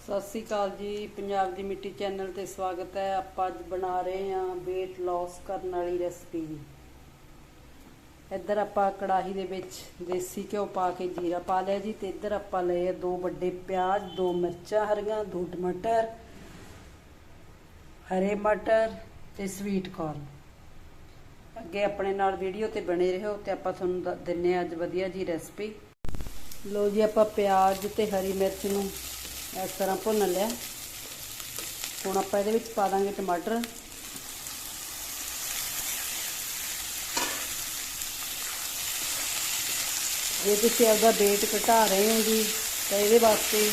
ਸਤਿ ਸ੍ਰੀ ਅਕਾਲ ਜੀ। ਪੰਜਾਬ ਦੀ ਮਿੱਟੀ ਚੈਨਲ ਤੇ ਸਵਾਗਤ ਹੈ। ਆਪਾਂ ਅੱਜ ਬਣਾ ਰਹੇ ਹਾਂ weight loss ਕਰਨ ਵਾਲੀ ਰੈਸਪੀ ਇੱਧਰ ਆਪਾਂ ਕੜਾਹੀ ਦੇ ਵਿੱਚ ਦੇਸੀ ਘਿਓ ਪਾ ਕੇ ਜੀਰਾ ਪਾ ਲਿਆ ਜੀ ਤੇ ਇੱਧਰ ਆਪਾਂ ਲਏ ਆ ਦੋ ਵੱਡੇ ਪਿਆਜ਼, ਦੋ ਮਿਰਚਾਂ ਹਰੀਆਂ, ਦੋ ਟਮਾਟਰ, ਹਰੇ ਮਟਰ ਤੇ ਸਵੀਟ ਕਾਰਨ ਅੱਗੇ ਆਪਣੇ ਨਾਲ ਵੀਡੀਓ ਤੇ ਬਣੇ ਰਹੋ ਤੇ ਆਪਾਂ ਤੁਹਾਨੂੰ ਦ- ਦਿੰਨੇ ਆ ਅੱਜ ਵਧੀਆ ਜੀ ਰੈਸਪੀ ਲੋ ਜੀ ਆਪਾਂ ਪਿਆਜ਼ ਤੇ ਹਰੀ ਮਿਰਚ ਨੂੰ ਇਸ ਤਰ੍ਹਾਂ ਭੁੰਨ ਲਿਆ। ਹੁਣ ਆਪਾਂ ਇਹਦੇ ਵਿੱਚ ਪਾ ਦਾਂਗੇ ਟਮਾਟਰ। ਜੇ ਤੁਸੀਂ ਆਪਦਾ weight ਘਟਾ ਰਹੇ ਹੋ ਜੀ, ਤਾਂ ਇਹਦੇ ਵਾਸਤੇ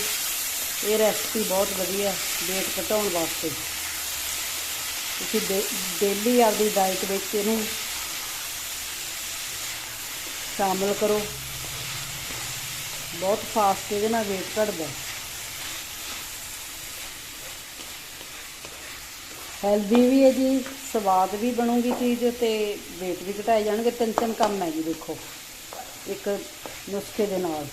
ਇਹ ਰੈਸਪੀ ਬਹੁਤ ਵਧੀਆ, weight ਘਟਾਉਣ ਵਾਸਤੇ। ਤੁਸੀਂ ਡੇਲੀ ਆਪਦੀ ਡਾਈਟ ਵਿੱਚ ਇਹਨੂੰ ਸ਼ਾਮਲ ਕਰੋ। ਬਹੁਤ ਫਾਸਟ ਇਹਦੇ ਨਾਲ weight ਘਟਦਾ। ਹੈਲਦੀ ਵੀ ਹੈ ਜੀ, ਸਵਾਦ ਵੀ ਬਣੂਗੀ ਚੀਜ਼ ਤੇ weight ਵੀ ਘਟਾਏ ਜਾਣਗੇ। ਤਿੰਨ ਤਿੰਨ ਕੰਮ ਹੈ ਜੀ, ਦੇਖੋ। ਇੱਕ ਨੁਸਖੇ ਦੇ ਨਾਲ।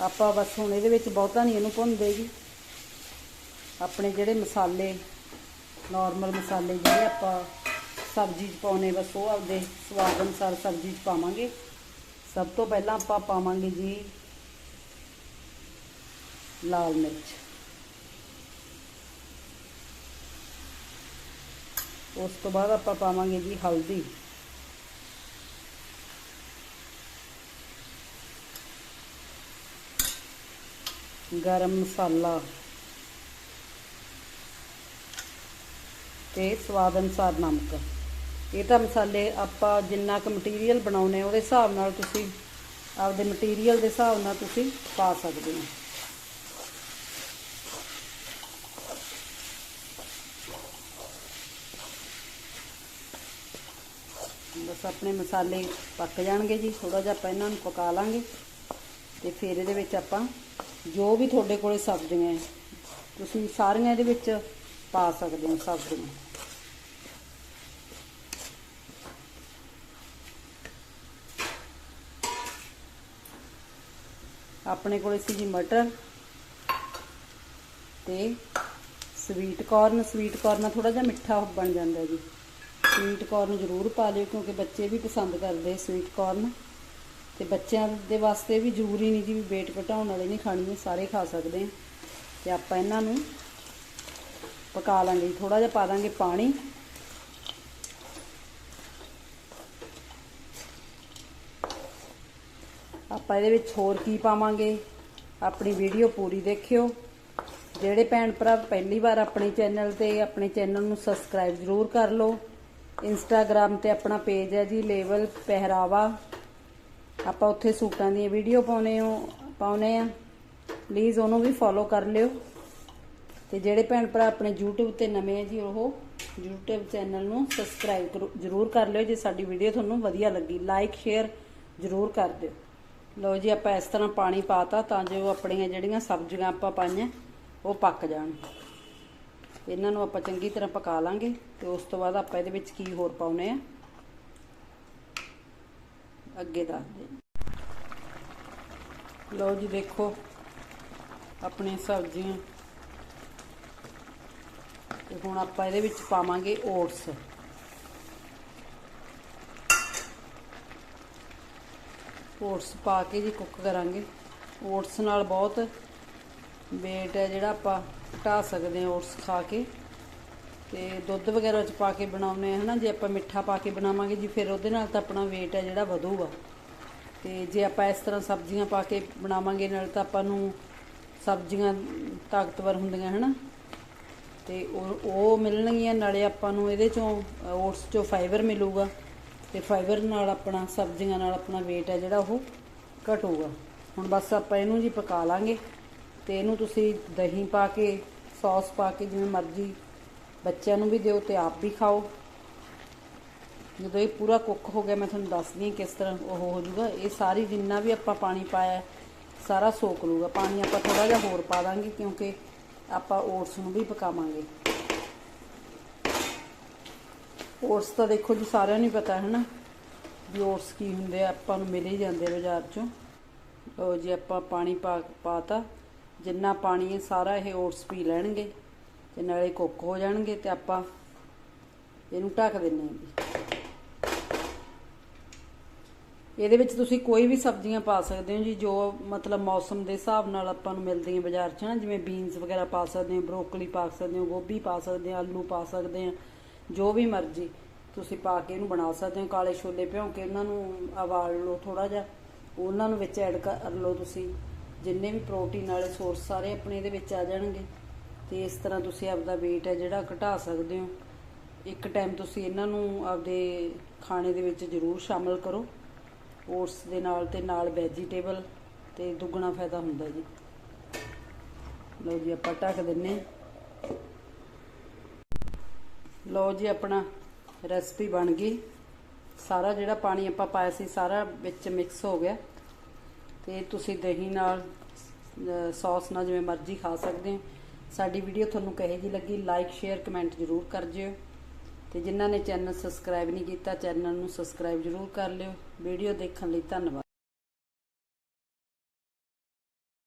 ਆਪਾਂ ਬਸ ਹੁਣ ਇਹਦੇ ਵਿੱਚ ਬਹੁਤਾ ਨਹੀਂ ਇਹਨੂੰ ਭੁੰਨਦੇ ਜੀ। ਆਪਣੇ ਜਿਹੜੇ ਮਸਾਲੇ ਨਾਰਮਲ ਮਸਾਲੇ ਜਿਹੜੇ ਆਪਾਂ ਸਬਜ਼ੀ 'ਚ ਪਾਉਨੇ ਬਸ ਉਹ ਆਪਦੇ ਸਵਾਦ ਅਨੁਸਾਰ ਸਬਜ਼ੀ 'ਚ ਪਾਵਾਂਗੇ। ਸਭ ਤੋਂ ਪਹਿਲਾਂ ਆਪਾਂ ਪਾਵਾਂਗੇ ਜੀ ਲਾਲ ਮਿਰਚ। ਉਸ ਤੋਂ ਬਾਅਦ ਆਪਾਂ ਪਾਵਾਂਗੇ ਜੀ ਹਲਦੀ। ਗਰਮ ਮਸਾਲਾ। ਤੇ ਸਵਾਦ ਅਨੁਸਾਰ ਨਮਕ। ਇਹ ਤਾਂ ਮਸਾਲੇ ਆਪਾਂ ਜਿੰਨਾ ਕੁ ਮਟੀਰੀਅਲ ਬਣਾਉਨੇ ਉਹਦੇ ਹਿਸਾਬ ਨਾਲ ਤੁਸੀਂ ਆਪਦੇ ਮਟੀਰੀਅਲ ਦੇ ਹਿਸਾਬ ਨਾਲ ਤੁਸੀਂ ਪਾ ਸਕਦੇ ਹੋ। ਬਸ ਆਪਣੇ ਮਸਾਲੇ ਪੱਕ ਜਾਣਗੇ ਜੀ ਥੋੜਾ ਜਿਹਾ ਆਪਾਂ ਇਹਨਾਂ ਨੂੰ ਪਕਾ ਲਾਂਗੇ ਤੇ ਫਿਰ ਇਹਦੇ ਵਿੱਚ ਆਪਾਂ ਜੋ ਵੀ ਤੁਹਾਡੇ ਕੋਲੇ ਸਬਜ਼ੀਆਂ ਤੁਸੀਂ ਸਾਰੀਆਂ ਇਹਦੇ ਵਿੱਚ ਪਾ ਸਕਦੇ ਹੋ ਸਬਜ਼ੀਆਂ। ਆਪਣੇ ਕੋਲੇ ਸੀ ਜੀ ਮਟਰ ਤੇ ਸਵੀਟ ਕਾਰਨ ਸਵੀਟ ਕਾਰਨ ਥੋੜਾ ਜਿਹਾ ਮਿੱਠਾ ਬਣ ਜਾਂਦਾ ਜੀ। ਸਵੀਟ ਕਾਰਨ ਜ਼ਰੂਰ ਪਾ ਲਿਓ ਕਿਉਂਕਿ ਬੱਚੇ ਵੀ ਪਸੰਦ ਕਰਦੇ ਸਵੀਟ ਕਾਰਨ ਤੇ ਬੱਚਿਆਂ ਦੇ ਵਾਸਤੇ ਵੀ ਜ਼ਰੂਰੀ ਨਹੀਂ ਜੀ ਵੀ weight ਘਟਾਉਣ ਵਾਲੇ ਨਹੀਂ ਖਾਣੀ ਸਾਰੇ ਖਾ ਸਕਦੇ ਆ। ਤੇ ਆਪਾਂ ਇਹਨਾਂ ਨੂੰ ਪਕਾ ਲਾਂਗੇ ਥੋੜਾ ਜਿਹਾ ਪਾ ਦਾਂਗੇ ਪਾਣੀ। ਆਪਾਂ ਇਹਦੇ ਵਿੱਚ ਹੋਰ ਕੀ ਪਾਵਾਂਗੇ? ਆਪਣੀ ਵੀਡੀਓ ਪੂਰੀ ਦੇਖਿਓ। ਜਿਹੜੇ ਭੈਣ ਭਰਾ ਪਹਿਲੀ ਵਾਰ ਆਪਣੇ ਚੈਨਲ ਤੇ, ਆਪਣੇ ਚੈਨਲ ਨੂੰ ਸਬਸਕ੍ਰਾਈਬ ਜ਼ਰੂਰ ਕਰ ਲਓ। ਇੰਸਟਾਗ੍ਰam ਤੇ ਆਪਣਾ ਪੇਜ ਹੈ ਜੀ ਲੇਵਲ ਪਹਿਰਾਵਾ। ਆਪਾਂ ਉੱਥੇ ਸੂਟਾਂ ਦੀਆਂ ਵੀਡੀਓ ਪਾਉਨੇ ਹੋ, ਪਾਉਨੇ ਆ। ਪਲੀਜ਼ ਉਹਨੂੰ ਵੀ ਫੋਲੋ ਕਰ ਲਿਓ। ਤੇ ਜਿਹੜੇ ਭੈਣ ਭਰਾ ਆਪਣੇ YouTube ਤੇ ਨਵੇਂ ਆ ਜੀ, ਉਹ YouTube ਚੈਨਲ ਨੂੰ ਸਬਸਕ੍ਰਾਈਬ ਜ਼ਰੂਰ ਕਰ ਲਿਓ ਜੇ ਸਾਡੀ ਵੀਡੀਓ ਤੁਹਾਨੂੰ ਵਧੀਆ ਲੱਗੀ। ਲਾਈਕ ਸ਼ੇਅਰ ਜ਼ਰੂਰ ਕਰ ਦਿਓ। ਲਓ ਜੀ, ਆਪਾਂ ਇਸ ਤਰ੍ਹਾਂ ਪਾਣੀ ਪਾਤਾ ਤਾਂ ਜੋ ਆਪਣੀਆਂ ਜਿਹੜੀਆਂ ਸਬਜ਼ੀਆਂ ਆਪਾਂ ਪਾਈਆਂ, ਉਹ ਪੱਕ ਜਾਣ। ਇਹਨਾਂ ਨੂੰ ਆਪਾਂ ਚੰਗੀ ਤਰ੍ਹਾਂ ਪਕਾ ਲਾਂਗੇ ਤੇ ਉਸ ਤੋਂ ਬਾਅਦ ਆਪਾਂ ਇਹਦੇ ਵਿੱਚ ਕੀ ਹੋਰ ਪਾਉਨੇ ਆ, ਅੱਗੇ ਦੱਸਦੇ ਲਓ ਜੀ, ਦੇਖੋ, ਆਪਣੀਆਂ ਸਬਜ਼ੀਆਂ। ਤੇ ਹੁਣ ਆਪਾਂ ਇਹਦੇ ਵਿੱਚ ਪਾਵਾਂਗੇ ਓਟਸ। ਓਟਸ ਪਾ ਕੇ ਜੀ ਕੁੱਕ ਕਰਾਂਗੇ। ਓਟਸ ਨਾਲ ਬਹੁਤ weight ਹੈ ਜਿਹੜਾ ਆਪਾਂ ਘਟਾ ਸਕਦੇ ਹਾਂ ਓਟਸ ਖਾ ਕੇ। ਤੇ ਦੁੱਧ ਵਗੈਰਾ ਚ ਪਾ ਕੇ ਬਣਾਉਨੇ ਆ ਹਨਾ? ਜੇ ਆਪਾਂ ਮਿੱਠਾ ਪਾ ਕੇ ਬਣਾਵਾਂਗੇ ਜੀ, ਫਿਰ ਉਹਦੇ ਨਾਲ ਤਾਂ ਆਪਣਾ weight ਹੈ ਜਿਹੜਾ ਵਧੂਗਾ। ਤੇ ਜੇ ਆਪਾਂ ਇਸ ਤਰ੍ਹਾਂ ਸਬਜ਼ੀਆਂ ਪਾ ਕੇ ਬਣਾਵਾਂਗੇ, ਨਾਲ ਤਾਂ ਆਪਾਂ ਨੂੰ ਸਬਜ਼ੀਆਂ ਤਾਕਤਵਰ ਹੁੰਦੀਆਂ, ਹਨਾ? ਤੇ ਉਹ ਉਹ ਮਿਲਣਗੀਆਂ, ਨਾਲੇ ਆਪਾਂ ਨੂੰ ਇਹਦੇ ਚੋਂ, ਓਟਸ ਚੋਂ ਫਾਈਬਰ ਮਿਲੂਗਾ। ਤੇ ਫਾਈਬਰ ਨਾਲ ਆਪਣਾ, ਸਬਜ਼ੀਆਂ ਨਾਲ ਆਪਣਾ weight ਹੈ ਜਿਹੜਾ ਉਹ ਘਟੂਗਾ। ਹੁਣ ਬਸ ਆਪਾਂ ਇਹਨੂੰ ਜੀ ਪਕਾ ਲਾਂਗੇ ਤੇ ਇਹਨੂੰ ਤੁਸੀਂ ਦਹੀਂ ਪਾ ਕੇ ਸੌਸ ਪਾ ਕੇ ਜਿਵੇਂ ਮਰਜ਼ੀ ਬੱਚਿਆਂ ਨੂੰ ਵੀ ਦਿਓ ਤੇ ਆਪ ਵੀ ਖਾਓ। ਜਦੋਂ ਇਹ ਪੂਰਾ ਕੁੱਕ ਹੋ ਗਿਆ, ਮੈਂ ਤੁਹਾਨੂੰ ਦੱਸਦੀ ਹਾਂ ਕਿਸ ਤਰ੍ਹਾਂ ਉਹ ਹੋ ਜਾਊਗਾ। ਇਹ ਸਾਰੀ ਜਿੰਨਾ ਵੀ ਆਪਾਂ ਪਾਣੀ ਪਾਇਆ ਸਾਰਾ ਸੋਕ ਲੂਗਾ ਪਾਣੀ ਆਪਾਂ ਥੋੜਾ ਜਿਹਾ ਹੋਰ ਪਾ ਦਾਂਗੇ ਕਿਉਂਕਿ ਆਪਾਂ ਓਟਸ ਨੂੰ ਵੀ ਪਕਾਵਾਂਗੇ। ਓਟਸ ਤਾਂ ਦੇਖੋ ਜੀ ਸਾਰਿਆਂ ਨੂੰ ਹੀ ਪਤਾ ਹੈ ਨਾ ਵੀ ਓਟਸ ਕੀ ਹੁੰਦੇ ਆ, ਆਪਾਂ ਨੂੰ ਮਿਲ ਹੀ ਜਾਂਦੇ ਆ ਬਾਜ਼ਾਰ ਚੋਂ। ਲਓ ਜੀ ਆਪਾਂ ਪਾਣੀ ਪਾ, ਪਾਤਾ, ਜਿੰਨਾ ਪਾਣੀ ਹੈ ਸਾਰਾ ਇਹ ਓਟਸ ਪੀ ਲੈਣਗੇ, ਤੇ ਨਾਲੇ ਕੁੱਕ ਹੋ ਜਾਣਗੇ ਤੇ ਆਪਾਂ ਇਹਨੂੰ ਢੱਕ ਦਿੰਨੇ ਹਾਂ ਜੀ। ਇਹਦੇ ਵਿੱਚ ਤੁਸੀਂ ਕੋਈ ਵੀ ਸਬਜ਼ੀਆਂ ਪਾ ਸਕਦੇ ਹੋ ਜੀ, ਜੋ ਮਤਲਬ ਮੌਸਮ ਦੇ ਹਿਸਾਬ ਨਾਲ ਆਪਾਂ ਨੂੰ ਮਿਲਦੀਆਂ ਬਾਜ਼ਾਰ 'ਚ ਨਾ ਜਿਵੇਂ ਬੀਨਸ ਵਗੈਰਾ ਪਾ ਸਕਦੇ ਹੋ ਬਰੋਕਲੀ ਪਾ ਸਕਦੇ ਹੋ, ਗੋਭੀ ਪਾ ਸਕਦੇ ਹੋ, ਆਲੂ ਪਾ ਸਕਦੇ ਆ ਜੋ ਵੀ ਮਰਜ਼ੀ ਤੁਸੀਂ ਪਾ ਕੇ ਇਹਨੂੰ ਬਣਾ ਸਕਦੇ ਹੋ, ਕਾਲੇ ਛੋਲੇ ਭਿਉਂ ਕੇ ਉਹਨਾਂ ਨੂੰ ਉਬਾਲ ਲਓ ਥੋੜਾ ਜਿਹਾ। ਉਹਨਾਂ ਨੂੰ ਵਿੱਚ ਐਡ ਕਰ ਲਓ ਤੁਸੀਂ। ਜਿੰਨੇ ਵੀ ਪ੍ਰੋਟੀਨ ਵਾਲੇ ਸੋਰਸ ਸਾਰੇ ਆਪਣੇ ਇਹਦੇ ਵਿੱਚ ਆ ਜਾਣਗੇ। ਤੇ ਇਸ ਤਰ੍ਹਾਂ ਤੁਸੀਂ ਆਪਦਾ weight ਹੈ ਜਿਹੜਾ ਘਟਾ ਸਕਦੇ ਹੋ। ਇੱਕ ਟਾਈਮ ਤੁਸੀਂ ਇਹਨਾਂ ਨੂੰ ਆਪਦੇ ਖਾਣੇ ਦੇ ਵਿੱਚ ਜ਼ਰੂਰ ਸ਼ਾਮਲ ਕਰੋ। ਓਟਸ ਦੇ ਨਾਲ ਤੇ ਨਾਲ ਵੈਜੀਟੇਬਲ ਤੇ ਦੁੱਗਣਾ ਫਾਇਦਾ ਹੁੰਦਾ ਜੀ। ਲਓ ਜੀ, ਆਪਾਂ ਢੱਕ ਦਿੰਨੇ ਹਾਂ। ਲਓ ਜੀ ਆਪਣਾ ਰੈਸਪੀ ਬਣ ਗਈ। ਸਾਰਾ ਜਿਹੜਾ ਪਾਣੀ ਆਪਾਂ ਪਾਇਆ ਸੀ ਸਾਰਾ ਵਿੱਚ ਮਿਕਸ ਹੋ ਗਿਆ। ਤੇ ਤੁਸੀਂ ਦਹੀਂ ਨਾਲ ਅਹ, ਸੌਸ ਨਾਲ ਜਿਵੇਂ ਮਰਜ਼ੀ ਖਾ ਸਕਦੇ ਹੋ। ਸਾਡੀ ਵੀਡੀਓ ਤੁਹਾਨੂੰ ਕਹੇ ਜੀ ਲੱਗੀ ਲਾਈਕ ਸ਼ੇਅਰ ਕਮੈਂਟ ਜ਼ਰੂਰ ਕਰ ਜਿਓ ਤੇ ਜਿਨ੍ਹਾਂ ਨੇ ਚੈਨਲ ਸਬਸਕ੍ਰਾਈਬ ਨਹੀਂ ਕੀਤਾ ਚੈਨਲ ਨੂੰ ਸਬਸਕ੍ਰਾਈਬ ਜ਼ਰੂਰ ਕਰ ਲਿਓ। ਵੀਡੀਓ ਦੇਖਣ ਲਈ ਧੰਨਵਾਦ।